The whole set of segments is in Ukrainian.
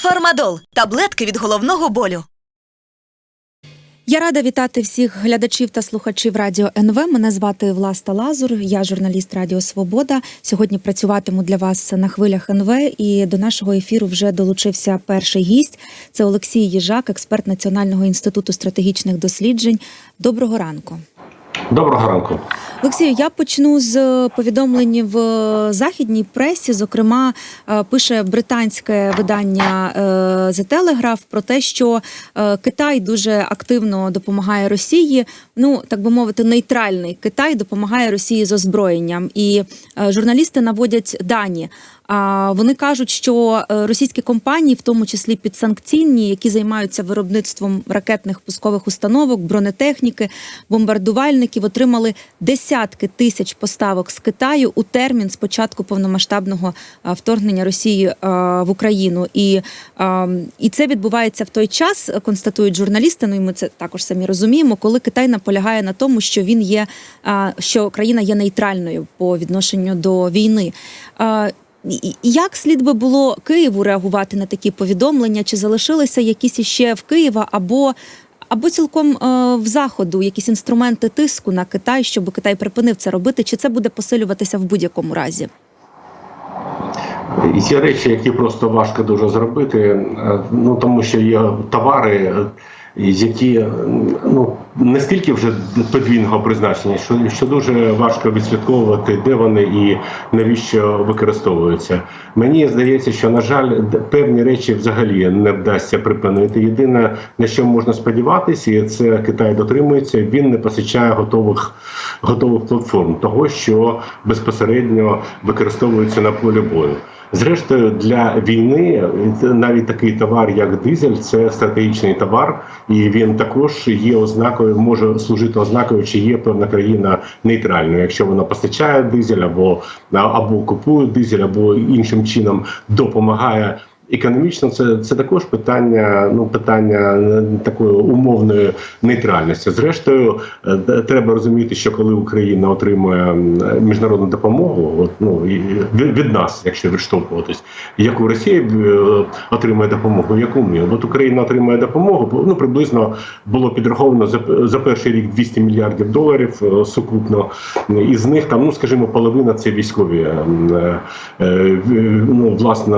Фармадол таблетки від головного болю. Я рада вітати всіх глядачів та слухачів радіо НВ. Мене звати Власта Лазур. Я журналіст Радіо Свобода. Сьогодні працюватиму для вас на хвилях НВ. І до нашого ефіру вже долучився перший гість. Це Олексій Їжак, експерт Національного інституту стратегічних досліджень. Доброго ранку. Доброго ранку. Олексію, я почну з повідомлень в західній пресі. Зокрема, е, пише британське видання е, The Telegraph про те, що е, Китай дуже активно допомагає Росії. Ну так би мовити, нейтральний Китай допомагає Росії з озброєнням, і е, журналісти наводять дані. Вони кажуть, що е, російські компанії, в тому числі підсанкційні, які займаються виробництвом ракетних пускових установок, бронетехніки, бомбардувальників, отримали десятки тисяч поставок з Китаю у термін з початку повномасштабного вторгнення Росії в Україну. І, і це відбувається в той час, констатують журналісти. Ну і ми це також самі розуміємо, коли Китай наполягає на тому, що він є, що країна є нейтральною по відношенню до війни. Як слід би було Києву реагувати на такі повідомлення? Чи залишилися якісь іще в Києва або, або цілком е, в заходу якісь інструменти тиску на Китай, щоб Китай припинив це робити? Чи це буде посилюватися в будь-якому разі? І ці речі, які просто важко дуже зробити, е, ну тому що є товари, які ну настільки вже подвійного призначення, що, що дуже важко відслідковувати, де вони і навіщо використовуються. Мені здається, що на жаль, певні речі взагалі не вдасться припинити. Єдине на що можна сподіватися, і це Китай дотримується. Він не посичає готових готових платформ, того що безпосередньо використовується на полі бою. Зрештою, для війни навіть такий товар, як дизель, це стратегічний товар, і він також є ознакою, може служити ознакою, чи є певна країна нейтральною, якщо вона постачає дизель або або купує дизель, або іншим чином допомагає. Економічно це це також питання, ну питання е, такої умовної нейтральності. Зрештою, е, треба розуміти, що коли Україна отримує міжнародну допомогу, от ну від, від нас, якщо відштовхуватись, яку Росія е, отримує допомогу, яку ми от Україна отримує допомогу, ну приблизно було підраховано за, за перший рік 200 мільярдів доларів сукупно. Із них там, ну скажімо, половина це військові ну, власне,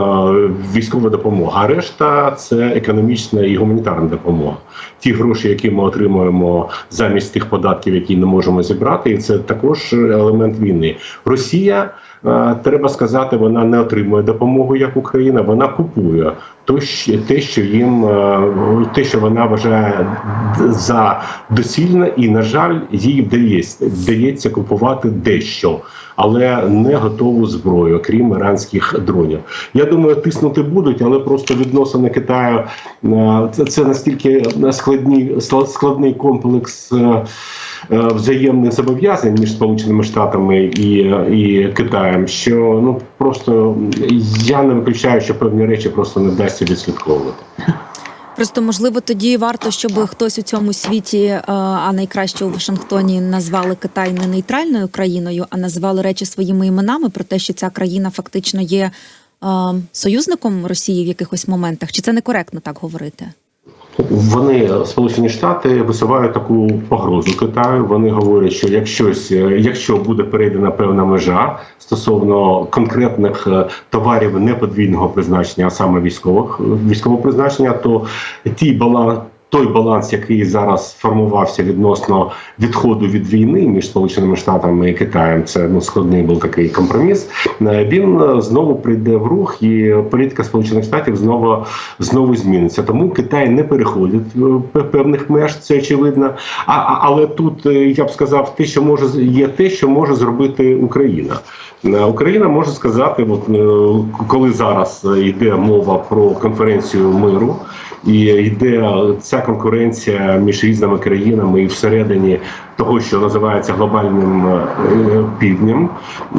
військова допомога, а решта це економічна і гуманітарна допомога. Ті гроші, які ми отримуємо замість тих податків, які не можемо зібрати, і це також елемент війни. Росія. е, Треба сказати, вона не отримує допомогу як Україна, вона купує те, що їм е, те, що вона вважає за доцільне, і на жаль, їй вдається вдається купувати дещо, але не готову зброю, крім іранських дронів. Я думаю, тиснути будуть, але просто відносини Китаю е, це, настільки складні складний комплекс. Е, Взаємних зобов'язань між Сполученими Штатами і, і Китаєм, що ну просто я не виключаю, що певні речі просто не вдасться відслідковувати. Просто можливо тоді варто, щоб хтось у цьому світі, е, а найкраще у Вашингтоні, назвали Китай не нейтральною країною, а назвали речі своїми іменами про те, що ця країна фактично є е, союзником Росії в якихось моментах. Чи це некоректно так говорити? Вони Сполучені Штати висувають таку погрозу Китаю. Вони говорять, що якщось, е, якщо буде перейдена певна межа стосовно конкретних е, товарів не подвійного призначення, а саме військових військового призначення, то ті баланс. Той баланс, який зараз формувався відносно відходу від війни між Сполученими Штатами і Китаєм, це ну складний був такий компроміс. е, Він е, знову прийде в рух, і політика Сполучених Штатів знову знову зміниться. Тому Китай не переходить е, певних меж, це очевидно. А, але тут я б сказав, те, що може є те, що може зробити Україна. Україна може сказати, от коли зараз йде мова про конференцію миру. І йде ця конкуренція між різними країнами і всередині того, що називається глобальним е, півднем,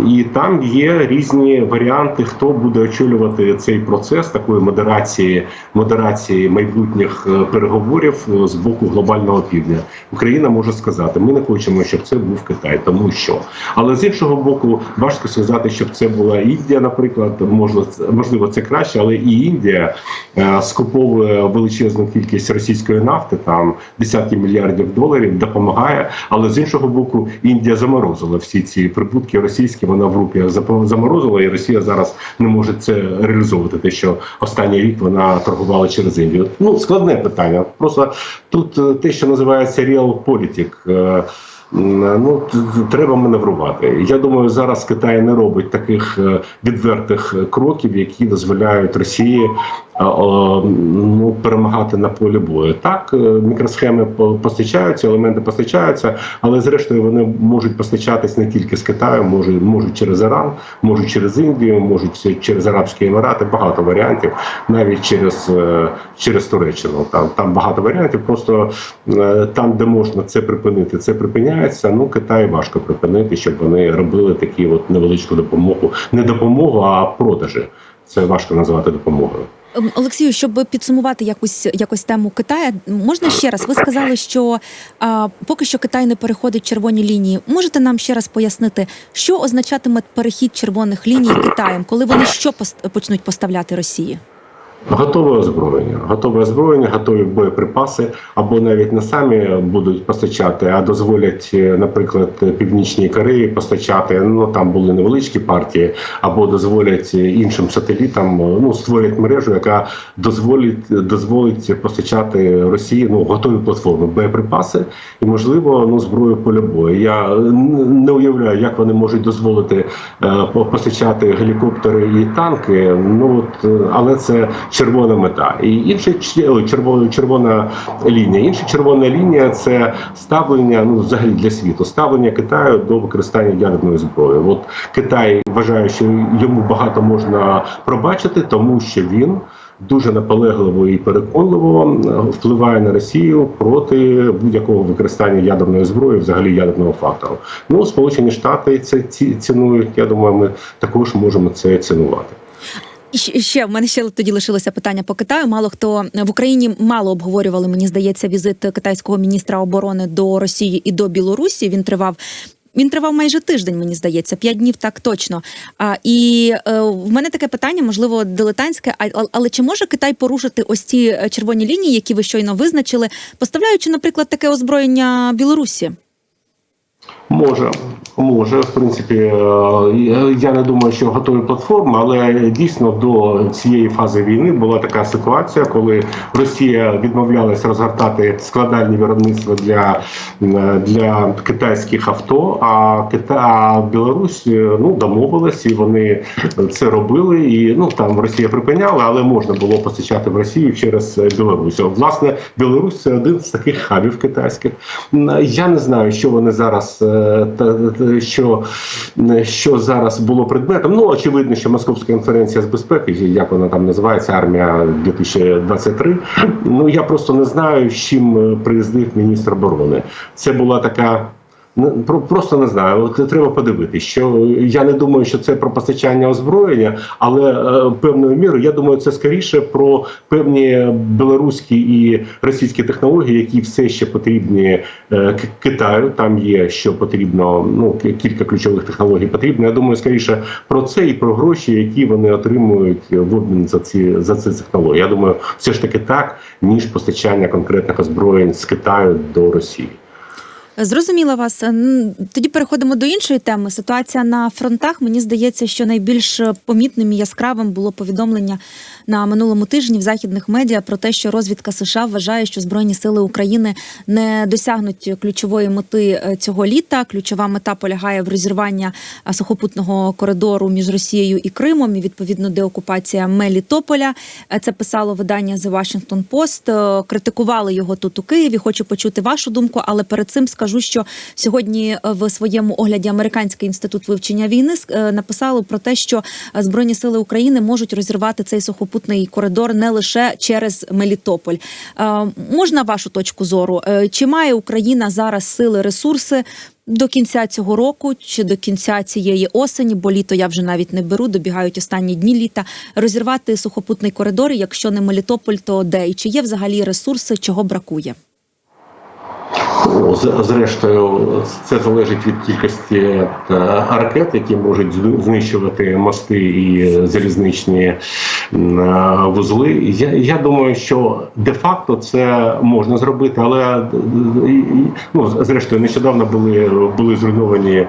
і там є різні варіанти, хто буде очолювати цей процес такої модерації, модерації майбутніх е, переговорів е, з боку глобального півдня. Україна може сказати, ми не хочемо, щоб це був Китай, тому що. Але з іншого боку, важко сказати, щоб це була Індія, наприклад, можливо, можливо, це краще, але і Індія скуповує величезну кількість російської нафти, там десятки мільярдів доларів, допомагає. Але з іншого боку, Індія заморозила всі ці прибутки російські. Вона в запо- заморозила, і Росія зараз не може це реалізовувати. Те, що останній рік вона торгувала через Індію. Ну складне питання. Просто тут е, те, що називається realpolitik, е, Ну т- т- треба маневрувати. Я думаю, зараз Китай не робить таких е, відвертих е, кроків, які дозволяють Росії е, ну, перемагати на полі бою. Так, е, мікросхеми постачаються, елементи постачаються, але зрештою вони можуть постачатись не тільки з Китаю, можуть, можуть через Іран, можуть через Індію, можуть через Арабські Емірати. Багато варіантів, навіть через, е, через Туреччину. Там там багато варіантів. Просто е, там, де можна це припинити, це припиняється. Ну Китай важко припинити, щоб вони робили такі от невеличку допомогу, не допомогу, а продажі. Це важко назвати допомогою. Олексію, щоб підсумувати якусь якось тему Китая, можна ще раз? Ви сказали, що а, поки що Китай не переходить червоні лінії. Можете нам ще раз пояснити, що означатиме перехід червоних ліній Китаєм, коли вони що пост- почнуть поставляти Росії? Готове озброєння, готове озброєння, готові боєприпаси, або навіть не самі будуть постачати, а дозволять, е, наприклад, Північній Кореї постачати. Ну там були невеличкі партії, або дозволять іншим сателітам, е, ну створять мережу, яка дозволить дозволить постачати Росії ну готові платформи, боєприпаси і можливо ну зброю поля бою. Я е, не уявляю, як вони можуть дозволити е, постачати гелікоптери і танки. Ну от е, але це червона мета. І інша червона червона лінія. Інша червона лінія це ставлення ну взагалі для світу, ставлення Китаю до використання ядерної зброї. От Китай вважає, що йому багато можна пробачити, тому що він. Дуже наполегливо і переконливо е, впливає на Росію проти будь-якого використання ядерної зброї, взагалі ядерного фактору. Ну, Сполучені Штати це ці- цінують. Я думаю, ми також можемо це цінувати. Ще- в мене ще тоді лишилося питання по Китаю. Мало хто в Україні мало обговорювали, мені здається, візит китайського міністра оборони до Росії і до Білорусі. Він тривав. Він тривав майже тиждень, мені здається, п'ять днів так точно. А, і е, в мене таке питання, можливо, дилетантське, а, а- але чи може Китай порушити ось ці е, червоні лінії, які ви щойно визначили, поставляючи, наприклад, таке озброєння Білорусі? Може, може, в принципі, е, я не думаю, що готові платформи, але дійсно до цієї фази війни була така ситуація, коли Росія відмовлялась розгортати складальні виробництва для, для китайських авто. А Кита а Білорусь е, ну домовилась, і вони це робили. І ну там Росія припиняла, але можна було постачати в Росію через Білорусь. Власне, Білорусь це один з таких хабів китайських. Я не знаю, що вони зараз е, що, що зараз було предметом. Ну очевидно, що Московська конференція з безпеки, як вона там називається, армія 2023. Ну я просто не знаю, з чим е, приїздив міністр оборони. Це була така. Ну, про- просто не знаю. От треба подивитися. Що я не думаю, що це про постачання озброєння, але е, певною мірою я думаю, це скоріше про певні білоруські і російські технології, які все ще потрібні е, Китаю. Там є що потрібно. Ну кілька ключових технологій потрібно. Я думаю, скоріше про це і про гроші, які вони отримують в обмін за ці за ці технології. Я думаю, все ж таки так, ніж постачання конкретних озброєнь з Китаю до Росії. Зрозуміла вас. Тоді переходимо до іншої теми. Ситуація на фронтах. Мені здається, що найбільш помітним і яскравим було повідомлення на минулому тижні в західних медіа про те, що розвідка США вважає, що збройні сили України не досягнуть ключової мети е, цього літа. Ключова мета полягає в розірвання е, сухопутного коридору між Росією і Кримом. І відповідно деокупація Мелітополя. Е, Це писало видання The Washington Post. Критикували його тут у Києві. Хочу почути вашу думку, але перед цим скажу. Скажу, що сьогодні е, в своєму огляді Американський інститут вивчення війни е, написали про те, що збройні сили України можуть розірвати цей сухопутний коридор не лише через Мелітополь. Е, Можна вашу точку зору? Чи має Україна зараз сили, ресурси? До кінця цього року чи до кінця цієї осені, бо літо я вже навіть не беру, добігають останні дні літа, розірвати сухопутний коридор. Якщо не Мелітополь, то де? І чи є взагалі ресурси, чого бракує? Зрештою, це залежить від кількості е, ракет, які можуть знищувати мости і залізничні е, вузли. Я, я думаю, що де-факто це можна зробити, але е, ну, зрештою, нещодавно були, були зруйновані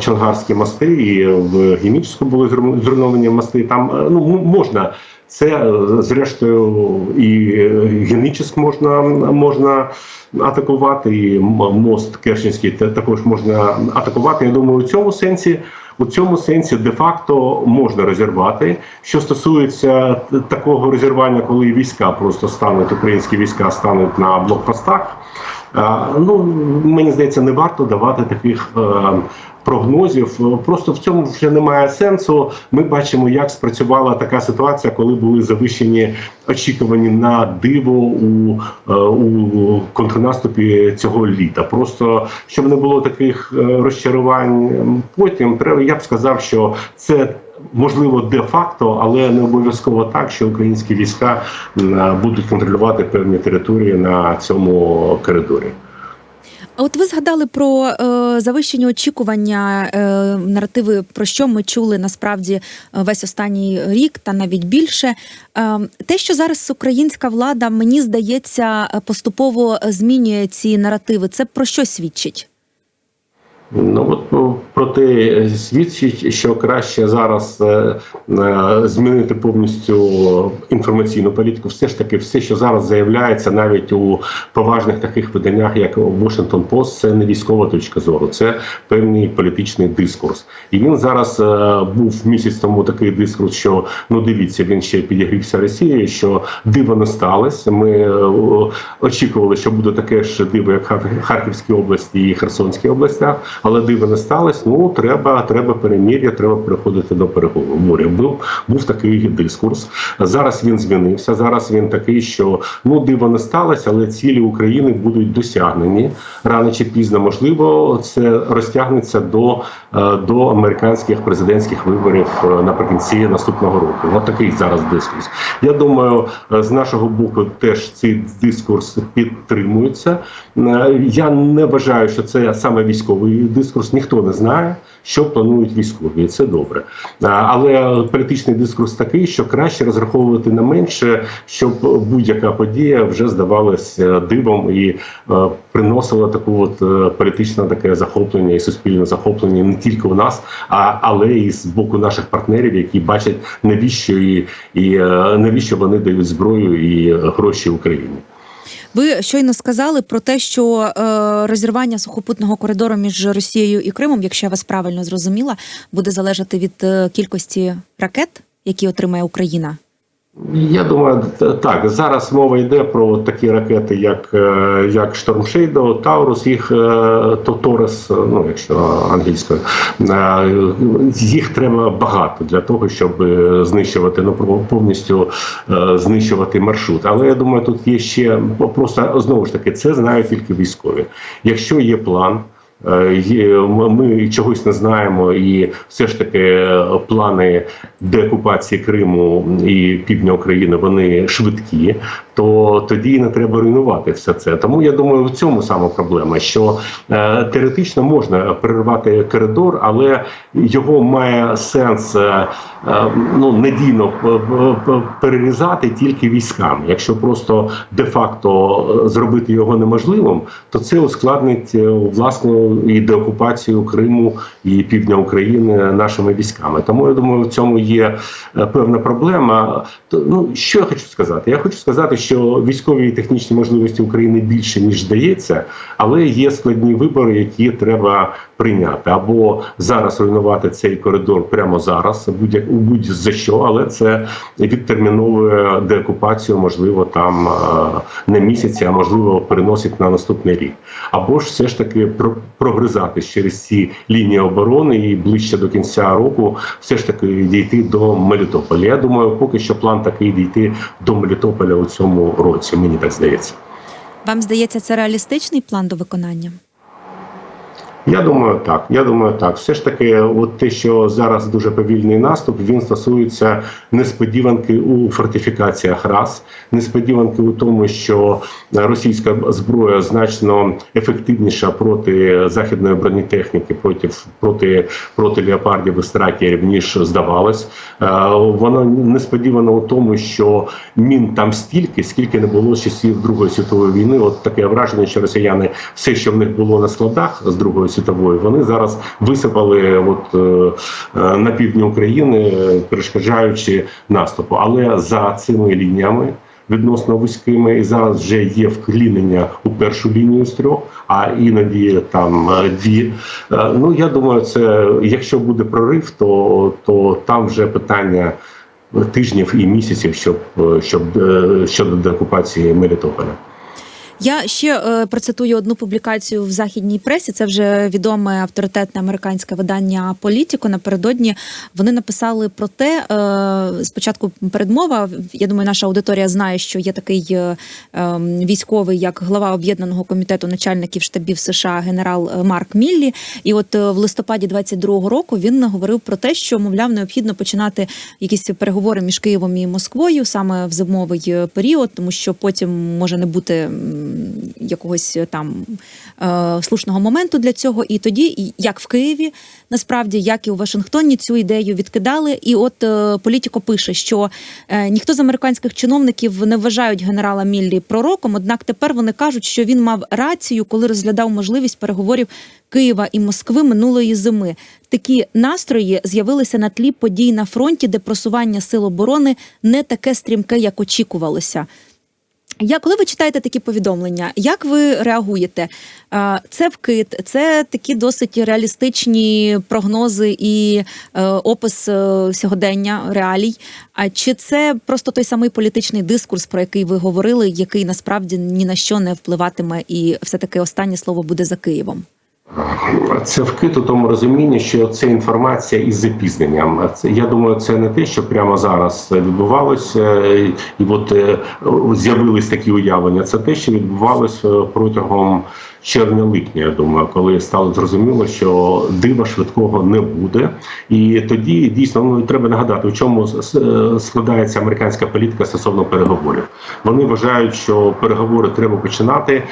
чонгарські мости, і в Генічську були зру- зруйновані мости. Там ну, можна. Це е, зрештою і Генічськ можна можна атакувати, і мост Керченський також можна атакувати. Я думаю, у цьому сенсі. У цьому сенсі де-факто можна розірвати. Що стосується такого розірвання, коли війська просто стануть, українські війська стануть на блокпостах. Ну мені здається, не варто давати таких е, прогнозів. Просто в цьому вже немає сенсу. Ми бачимо, як спрацювала така ситуація, коли були завищені очікувані на диво у, е, у контрнаступі цього літа. Просто щоб не було таких е, розчарувань. Потім треба. Я б сказав, що це. Можливо, де-факто, але не обов'язково так, що українські війська будуть контролювати певні території на цьому коридорі. А от ви згадали про е, завищені очікування, е, наративи, про що ми чули насправді е, весь останній рік, та навіть більше. Е, те, що зараз українська влада, мені здається, поступово змінює ці наративи. Це про що свідчить? Ну от ну, про те свідчить, що краще зараз е, е, змінити повністю інформаційну політику. Все ж таки, все, що зараз заявляється, навіть у поважних таких виданнях, як Washington Post, це не військова точка зору, це певний політичний дискурс. І він зараз е, був місяць тому такий дискурс, що ну дивіться, він ще підігрівся Росією, що диво не сталося. Ми очікували, що буде таке ж диво, як Хар- Харківській області і Херсонській областях, але диво не сталося. Ну треба, треба перемір'я, треба переходити до переговорів. Був був такий дискурс. Зараз він змінився. Зараз він такий, що ну диво не сталося, але цілі України будуть досягнені рано чи пізно. Можливо, це розтягнеться до, е, до американських президентських виборів е, наприкінці наступного року. От такий зараз дискурс. Я думаю, е, з нашого боку теж цей дискурс підтримується. Е, Я не вважаю, що це саме військовий дискурс. Ніхто не знає, що планують військові, це добре. Е, Але політичний дискурс такий, що краще розраховувати на менше, щоб будь-яка подія вже здавалася дивом і е, приносила таку от політичне таке захоплення і суспільне захоплення не тільки у нас, а але і з боку наших партнерів, які бачать навіщо і, і навіщо вони дають зброю і гроші Україні. Ви щойно сказали про те, що е, розірвання сухопутного коридору між Росією і Кримом, якщо я вас правильно зрозуміла, буде залежати від е, кількості ракет, які отримає Україна. Я думаю, так зараз мова йде про такі ракети, як, е, як Shadow, Таурус, їх е, то Торес, ну якщо англійською, е, їх треба багато для того, щоб знищувати ну повністю знищувати маршрут. Але я думаю, тут є ще просто знову ж таки, це знають тільки військові. Якщо є план. Е, Ми чогось не знаємо, і все ж таки е, плани деокупації Криму і півдня України вони швидкі. То тоді не треба руйнувати все це. Тому я думаю, в цьому саме проблема, що е, теоретично можна перервати коридор, але його має сенс е, е, ну надійно п- п- перерізати тільки військами. Якщо просто де-факто е, зробити його неможливим, то це ускладнить е, власну і деокупацію Криму і півдня України нашими військами. Тому я думаю, в цьому є е, певна проблема. Ну що я хочу сказати? Я хочу сказати, що військові і технічні можливості України більше ніж здається, але є складні вибори, які треба прийняти або зараз руйнувати цей коридор прямо зараз, будь-як будь за що, але це відтерміновує деокупацію, можливо, там не місяці, а можливо переносить на наступний рік. Або ж все ж таки про- прогризати через ці лінії оборони і ближче до кінця року, все ж таки дійти до Мелітополя. Я думаю, поки що план такий дійти до Мелітополя у цьому році. Мені так здається. Вам здається, це реалістичний план до виконання? Я думаю, так. Я думаю, так. Все ж таки, от те, що зараз дуже повільний наступ, він стосується несподіванки у фортифікаціях раз, несподіванки у тому, що російська зброя значно ефективніша проти західної бронетехніки, проти проти, проти леопардів і стракерів, ніж здавалось. Е, Воно несподівано у тому, що мін там стільки, скільки не було часів Другої світової війни. От таке враження, що росіяни все, що в них було на складах з Другої світової, вони зараз висипали от е, е, на півдні України, перешкоджаючи наступу. Але за цими лініями. Відносно вузькими, і зараз вже є вклінення у першу лінію з трьох, а іноді там е, дві. Ну я думаю, це якщо буде прорив, то, то там вже питання тижнів і місяців, щоб щоб щодо деокупації Мелітополя. Я ще е, процитую одну публікацію в західній пресі. Це вже відоме авторитетне американське видання Політіко. Напередодні вони написали про те. Е, спочатку передмова. Я думаю, наша аудиторія знає, що є такий е, е, військовий, як глава об'єднаного комітету начальників штабів США, генерал е, Марк Міллі. І от е, в листопаді 22-го року він говорив про те, що мовляв необхідно починати якісь переговори між Києвом і Москвою саме в зимовий е, період, тому що потім може не бути якогось е, там е, слушного моменту для цього. І тоді, як в Києві, насправді, як і у Вашингтоні, цю ідею відкидали. І от е, політико пише, що е, ніхто з американських чиновників не вважають генерала Міллі пророком. Однак тепер вони кажуть, що він мав рацію, коли розглядав можливість переговорів Києва і Москви минулої зими. Такі настрої з'явилися на тлі подій на фронті, де просування сил оборони не таке стрімке, як очікувалося. Я коли ви читаєте такі повідомлення, як ви реагуєте? Це вкид, це такі досить реалістичні прогнози і е, опис е, сьогодення реалій. А чи це просто той самий політичний дискурс, про який ви говорили, який насправді ні на що не впливатиме, і все таки останнє слово буде за Києвом? Це вкид у тому розумінні, що це інформація із запізненням. Це я думаю, це не те, що прямо зараз відбувалося, і от е, з'явились такі уявлення. Це те, що відбувалося протягом червня-липня. Я думаю, коли стало зрозуміло, що дива швидкого не буде. І тоді дійсно ну треба нагадати, у чому складається американська політика стосовно переговорів. Вони вважають, що переговори треба починати,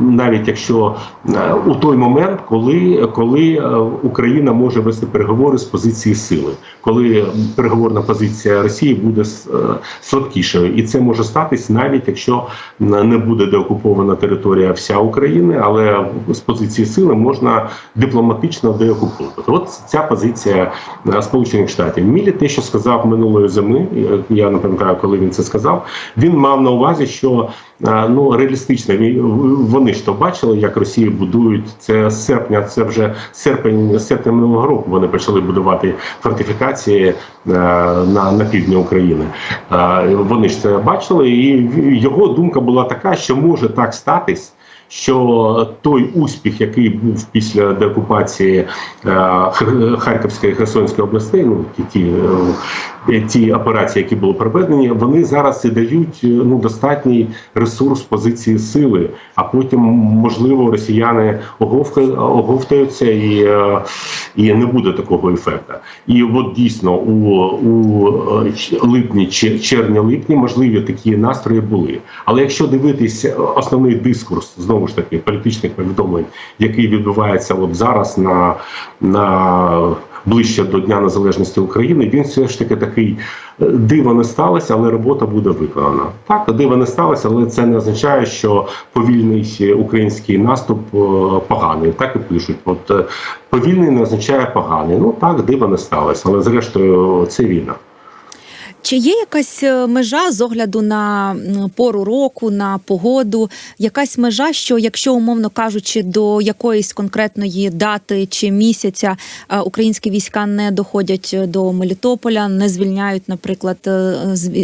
навіть якщо е, у той момент, коли, коли е, Україна може вести переговори з позиції сили, коли переговорна позиція Росії буде е, слабкішою, і це може статись навіть якщо не буде деокупована територія вся України, але з позиції сили можна дипломатично деокуповувати. От ця позиція е, Сполучених Штатів. Мілі те, що сказав минулої зими, е, я не пам'ятаю, коли він це сказав. Він мав на увазі, що е, ну реалістично вони ж то бачили, як Росію будують це з серпня. Це вже серпень, серпня минулого року. Вони почали будувати фортифікації на, на півдні України. Вони ж це бачили, і його думка була така, що може так статись. Що той успіх, який був після деокупації е, Харківської і Херсонської областей, ну ті, ті, е, операції, які були проведені, вони зараз і дають е, ну достатній ресурс позиції сили. А потім, можливо, росіяни оговтаються і, е, і не буде такого ефекту. І от дійсно у, у липні, чи- червні-липні, можливі такі настрої були. Але якщо дивитись основний дискурс знову ж таки політичних повідомлень, який відбувається от зараз на, на ближче до Дня Незалежності України, він все ж таки такий е, диво не сталося, але робота буде виконана. Так, диво не сталося, але це не означає, що повільний український наступ е, поганий. Так і пишуть. От е, повільний не означає поганий. Ну так, диво не сталося, але зрештою це війна. Чи є якась е, межа з огляду на пору року, на погоду? Якась межа, що якщо умовно кажучи, до якоїсь конкретної дати чи місяця е, українські війська не доходять до Мелітополя, не звільняють, наприклад, е,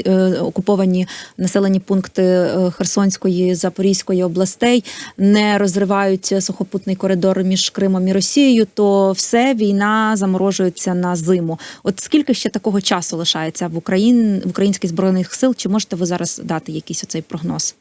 е, окуповані населені пункти е, Херсонської Запорізької областей, не розривають сухопутний коридор між Кримом і Росією, то все війна заморожується на зиму. От скільки ще такого часу лишається в Україн в українських збройних сил? Чи можете ви зараз дати якийсь оцей прогноз?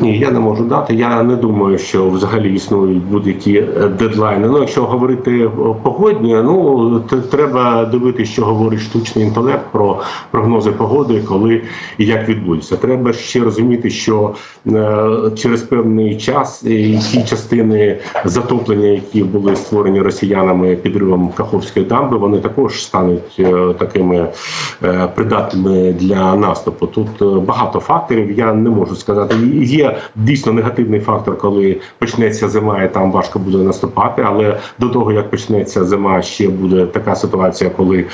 Ні, я не можу дати. Я не думаю, що взагалі існують будь-які е, дедлайни. Ну, якщо говорити е, погодні, ну треба дивитися, що говорить штучний інтелект про прогнози погоди, коли і як відбудеться. Треба ще розуміти, що е, через певний час і ті частини затоплення, які були створені росіянами підривом Каховської дамби, вони також стануть такими придатними для наступу. Тут багато факторів. Я не можу сказати. Є дійсно негативний фактор, коли почнеться зима, і там важко буде наступати. Але до того як почнеться зима, ще буде така ситуація, коли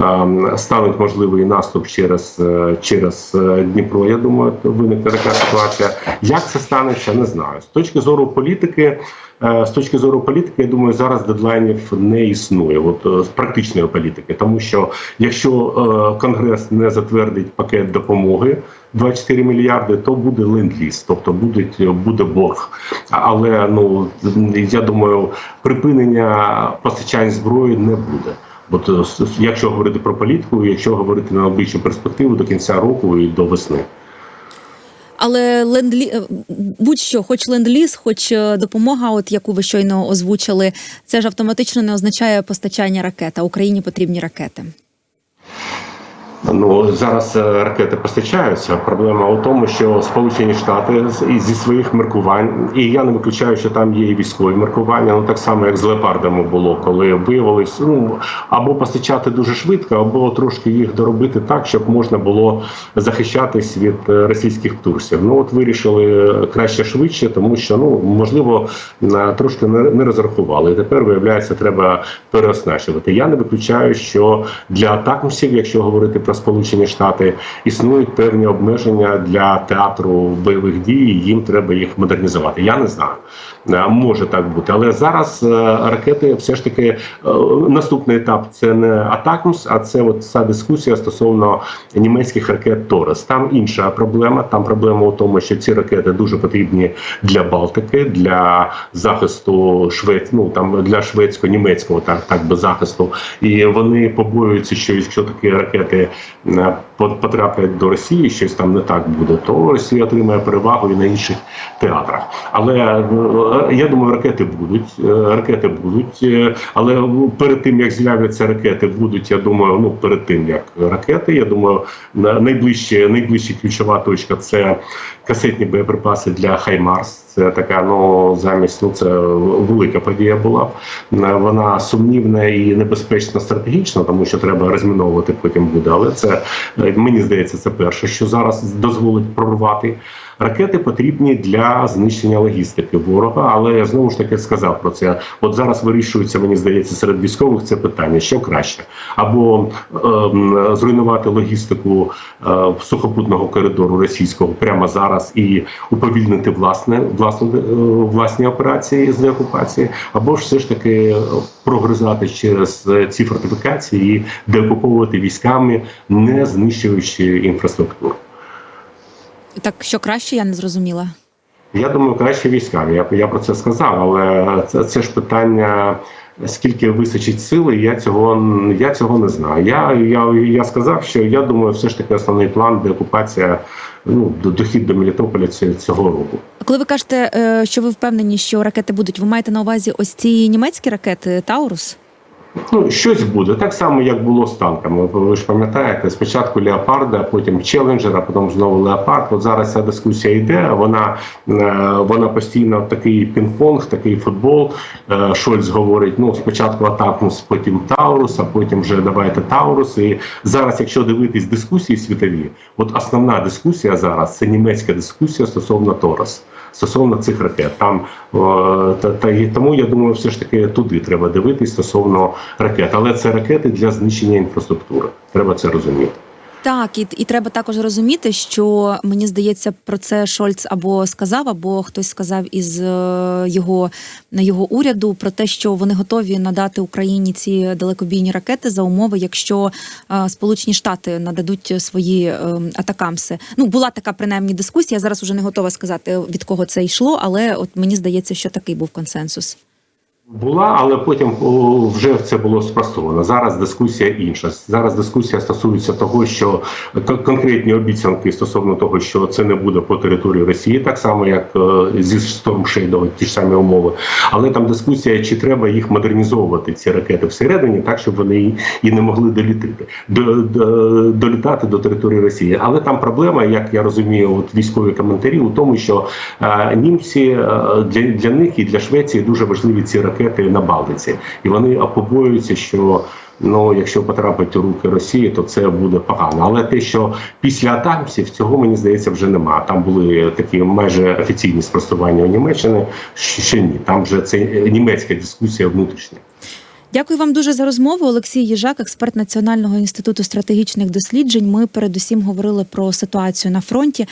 ем, стануть можливий наступ через, е, через е, Дніпро. Я думаю, виникне така ситуація. Як це станеться, не знаю. З точки зору політики. Е, З точки зору політики, я думаю, зараз дедлайнів не існує, от е, з практичної політики, тому що якщо е, конгрес не затвердить пакет допомоги 24 мільярди, то буде ленд-ліз, тобто буде, буде борг. Але ну я думаю, припинення постачань зброї не буде. Е, с- якщо говорити про політику, якщо говорити на найближчу перспективу до кінця року і до весни. Але лендлі е, будь-що, хоч ленд-ліз, хоч е, допомога, от яку ви щойно озвучили, це ж автоматично не означає постачання ракет. А Україні потрібні ракети. Ну зараз е, ракети постачаються. Проблема у тому, що Сполучені Штати зі своїх міркувань, і я не виключаю, що там є і військові міркування. Ну так само, як з леопардами було, коли виявилось ну або постачати дуже швидко, або трошки їх доробити так, щоб можна було захищатись від е, російських турсів. Ну от вирішили краще швидше, тому що ну можливо трошки не, розрахували. І тепер виявляється, треба переоснащувати. Я не виключаю, що для атакмсів, якщо говорити про Сполучені Штати, існують певні обмеження для театру бойових дій. і Їм треба їх модернізувати. Я не знаю. Е, Може так бути, але зараз е, ракети все ж таки е, наступний етап це не Атакмс, а це от ця дискусія стосовно німецьких ракет Торес. Там інша проблема. Там проблема у тому, що ці ракети дуже потрібні для Балтики, для захисту Швець, ну там для шведсько-німецького так, так би захисту. І вони побоюються, що якщо такі ракети потраплять до Росії, щось там не так буде, то Росія отримає перевагу і на інших театрах. Але е, я думаю, ракети будуть. е, Ракети будуть, е, але перед тим як з'являться ракети, будуть. Я думаю, ну перед тим як ракети. Я думаю, на- найближче, найближча ключова точка це касетні боєприпаси для Хаймарс. Це така, ну замість ну це велика подія була. Вона сумнівна і небезпечна стратегічно, тому що треба розміновувати потім буде. Але це мені здається, це перше, що зараз дозволить прорвати. Ракети потрібні для знищення логістики ворога, але я знову ж таки сказав про це. От зараз вирішується, мені здається, серед військових це питання, що краще, або ем, зруйнувати логістику е, сухопутного коридору російського прямо зараз і уповільнити власне власне е, власні операції з деокупації, або ж все ж таки е, прогризати через е, ці фортифікації і деокуповувати військами, не знищуючи інфраструктуру. Так що краще, я не зрозуміла. Я думаю, краще військами. Я, я про це сказав, але це, це ж питання. Скільки вистачить сили, я цього я цього не знаю. Я, я, я сказав, що я думаю, все ж таки основний план деокупація, ну дохід до Мелітополя цього року. Коли ви кажете, е, що ви впевнені, що ракети будуть, ви маєте на увазі ось ці німецькі ракети Таурус? Ну, щось буде так само, як було з танками. Ви ж пам'ятаєте, спочатку Леопарда, потім Челенджер, а потім знову Леопард. От зараз ця дискусія йде. Вона е, вона постійно такий пінг-понг, такий футбол. Е, Шольц говорить: ну спочатку Атакмус, потім Таурус, а потім вже давайте Таурус. І зараз, якщо дивитись дискусії світові, от основна дискусія зараз це німецька дискусія стосовно Торос. Стосовно цих ракет, там та, та і тому я думаю, все ж таки туди треба дивитись стосовно ракет, але це ракети для знищення інфраструктури. Треба це розуміти. Так, і, і треба також розуміти, що мені здається, про це Шольц або сказав, або хтось сказав із е, його на його уряду про те, що вони готові надати Україні ці далекобійні ракети за умови, якщо е, Сполучені Штати нададуть свої е, атакамси. Ну була така принаймні дискусія. Зараз уже не готова сказати від кого це йшло, але от мені здається, що такий був консенсус. Була, але потім вже це було спростовано. Зараз дискусія інша. Зараз дискусія стосується того, що кон- конкретні обіцянки стосовно того, що це не буде по території Росії, так само як е, зі Storm ті ж самі умови. Але там дискусія, чи треба їх модернізовувати, ці ракети всередині, так щоб вони і- не могли долітати до, до, долітати до території Росії. Але там проблема, як я розумію, от військові коментарі у тому, що е, німці е, для, для них і для Швеції дуже важливі ці ракети на Балтиці, і вони побоюються, що. Ну, якщо потрапить у руки Росії, то це буде погано. Але те, що після атаксів цього мені здається вже нема. Там були такі майже офіційні спростування у Німеччини. Що ні, там вже це німецька дискусія внутрішня. Дякую вам дуже за розмову. Олексій Їжак, експерт Національного інституту стратегічних досліджень. Ми передусім говорили про ситуацію на фронті.